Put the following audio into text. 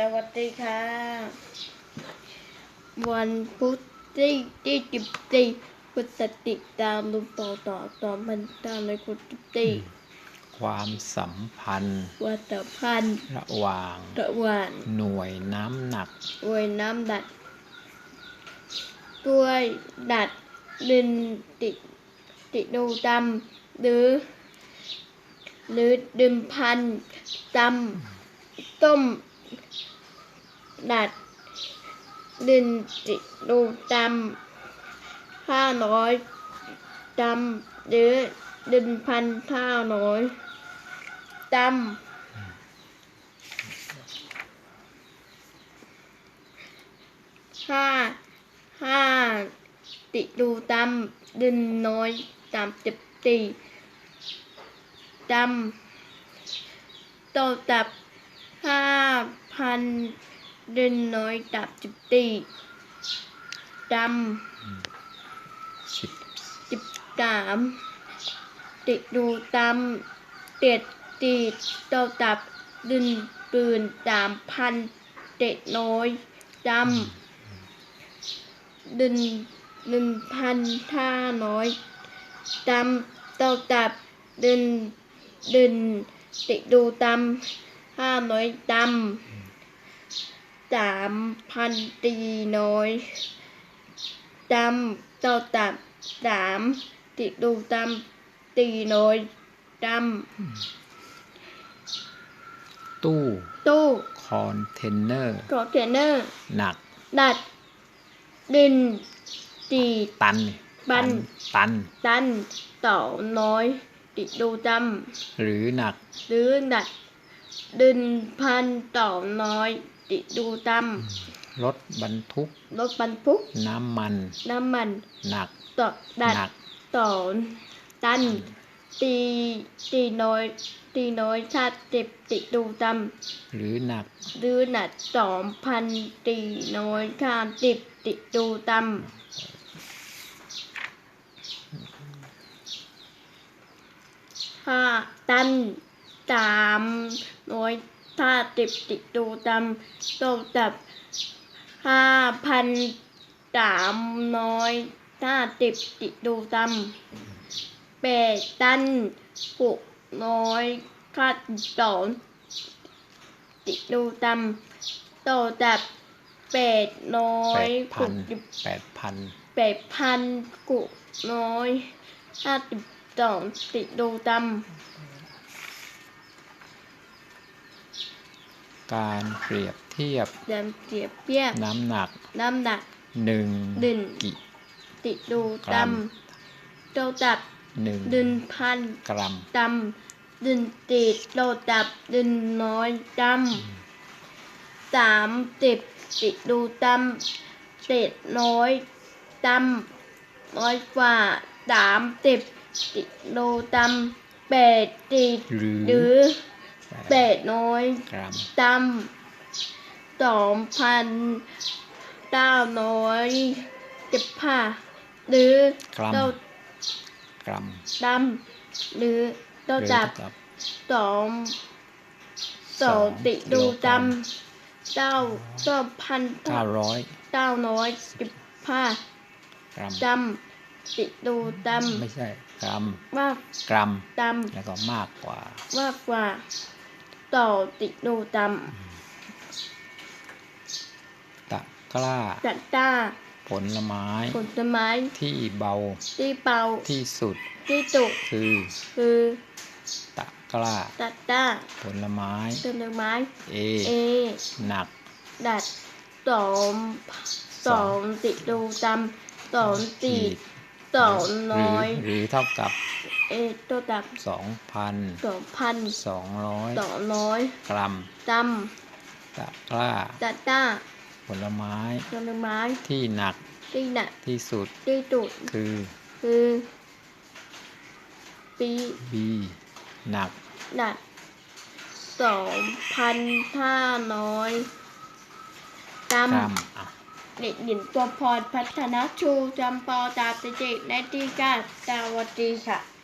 สวัสดีค่ะ วันพุธที่ที่สิบสี่พฤศจิกายนต่อต่อต่อมันตามในคุณสิบสี่ความสัมพันธ์วัตพันธ์ระหว่างระหว่างหน่วยน้ำหนักอวยน้ำดัดด้วยดัดดินติดติดดูดำหรือ หรือดิมพันดำต้ม ดัดดินติดดูดำห้าน้อยดำหรือดินพันท่าน้อยดำห้าห้าติดดูดำดินน้อยตามจิบตีดำโตตับ ห้าพันเดินน้อยตับจิบตีดำสิบสิบสามติดดูตามเต็ดตีโตตับดินปืนสามพันเต็ดน้อยดำดินหนึ่งพันท่าน้อยดำโตตับดินดินติดดูตาม ห้าน้อยดำสามพันตีน้อยดำเต่าตับสามติดดูดำตีน้อยดตู้ำตู้คอนเทนเนอร์คอนเทนเนอร์ หนัก ดัด ดินตีตันตัน ตัน ตันเต่าน้อย ติดดูดหรือหนักำหรือดัด ดินพันเต่าน้อยติดดูดรถบรรทุกำรถบรรทุก น้ำมัน น้ำมันหนักต่อดัดหนักสอนตัน ตีตีน้อยตีน้อยชาติเจ็บติดดูดหรือหนักำหรือหนัดสองพันตีน้อยชาติเจ็บติดดูดำห้าตัน สามน้อยชาติเจ็บติดดูดำโตจับห้าพันสามน้อยชาติเจ็บติดดูดำแปดตันหกน้อยคาดสอนติดดูตำโตจับแปดน้อแปยดพักุนสิบแปดพันแปดพันกุน้อยห้าสิบสองติดดูต การเปรียบเทียบำเดิมเสียบเปียบน้ำหนักน้ำหนักหนึ่งดินกิติดดูกรัตมำโตจับหนึ่งดินพันกรัมดำดินติดโตจับดินน้อยดำสามสิบติดดูดำเศษน้อยดำน้อยกว่าสามสิบติดดูดำแปดติดหรือ หรือแปดน้อยกรัมดำสองพันเก้าน้อยสิบห้าหรือกรัมโตกรัมดำหรือโตหรือจับเท่ากับสองสองติดดูดำเก้าเก้าพันเก้าร้อยเก้าน้อยสิบห้ากรัมดำติดดูดไม่ใช่กรัมำมากกรัมดแล้วก็มากกว่าำมากกว่า ต่อติดดูดตะกร้าำจัดต้าผลไม้ ผลไม้ที่เบาที่เป่าที่สุดที่จุกคือคือตะกร้า จัดต้าผลไม้ ผลไม้เอ เอหนัก ดัดสองสองติดดูดำสองติดสองหรืน้อย หรือเท่ากับ เอตัวดับสองพันสองพันสองร้อยสองร้อยกรัมดตะกร้าำจัดต้าผลไม้ผลไม้ที่หนักที่หนักที่สุดที่จุดคือคือปี B หนักหนักสองพันท่าน้อยดกรัมำอะเด็กหญิงตัวพรพัฒนาชูจำปอตาติจิในที่การสวัสดีค่ะ